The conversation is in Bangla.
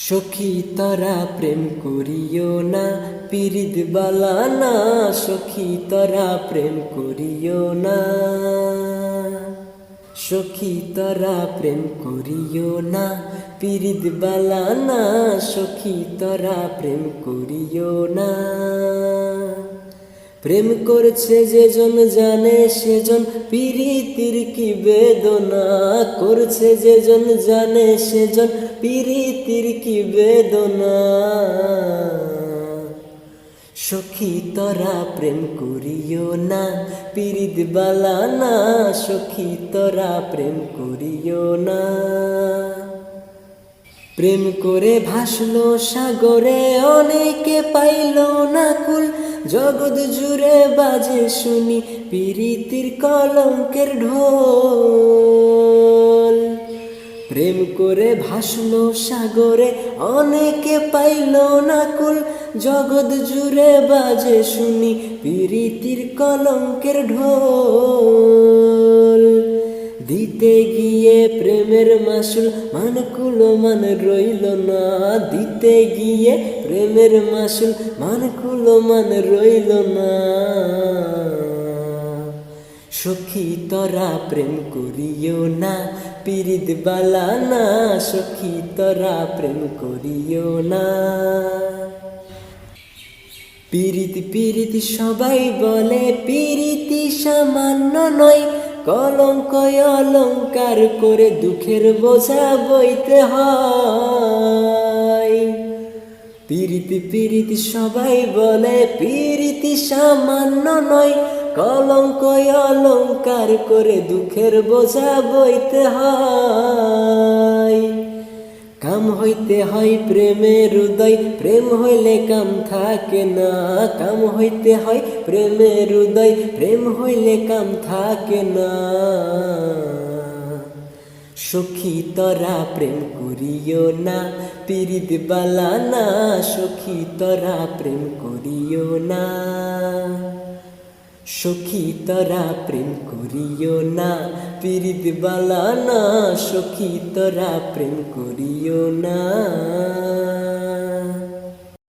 সখী, তরা প্রেম করিও না পিরিদ বালা না। সখী, তরা প্রেম করিও না। সখী, তরা প্রেম করিও না পিরিদ বালা না। সখী, তরা প্রেম করিও না। প্রেম করছে যেজন, জানে সেজন, পিরিতির কি বেদনা? করছে যেজন, জানে সেজন, পিরিতির কি বেদনা? সখী তরা প্রেম করিও না, পিরিত বালা না। সখী তরা প্রেম করিও না। প্রেম করে ভাসলো সাগরে, অনেকে পাইল না কুল। জগৎ জুড়ে বাজে শুনি পিরিতির কলঙ্কের ঢোল। প্রেম করে ভাসলো সাগরে, অনেকে পাইল না কুল। জগৎ জুড়ে বাজে শুনি পিরিতির কলঙ্কের ঢোল। দিতে গিয়ে প্রেমের মাসুল মান কুলো মান রইল না। দিতে গিয়ে প্রেমের মাসুল মান কুলো মান রইল না। সখী তরা প্রেম করিও না, পিরিত বালা না। সখী তরা প্রেম করিও না। পিরিতি পিরিতি সবাই বলে, পিরিতি সামান্য নয়। কলঙ্ক অলঙ্কার করে দুঃখের বোঝা বইতে হয়। পিরিতি পিরিতি সবাই বলে, পিরিতি সামান্য নয় কলঙ্ক অলঙ্কার করে দুঃখের বোঝা বইতে হয়। কাম হইতে হয় প্রেমের হৃদয় প্রেম হইলে কাম থাকে না। কাম হইতে হয় প্রেমের হৃদয় প্রেম হইলে কাম থাকে না। সখী তরা প্রেম করিও না, পিরিত বালা না। সখী তরা প্রেম করিও না। সখী তরা প্রেম করিও না। পিরিত বালা না সখী তরা প্রেম করিও না।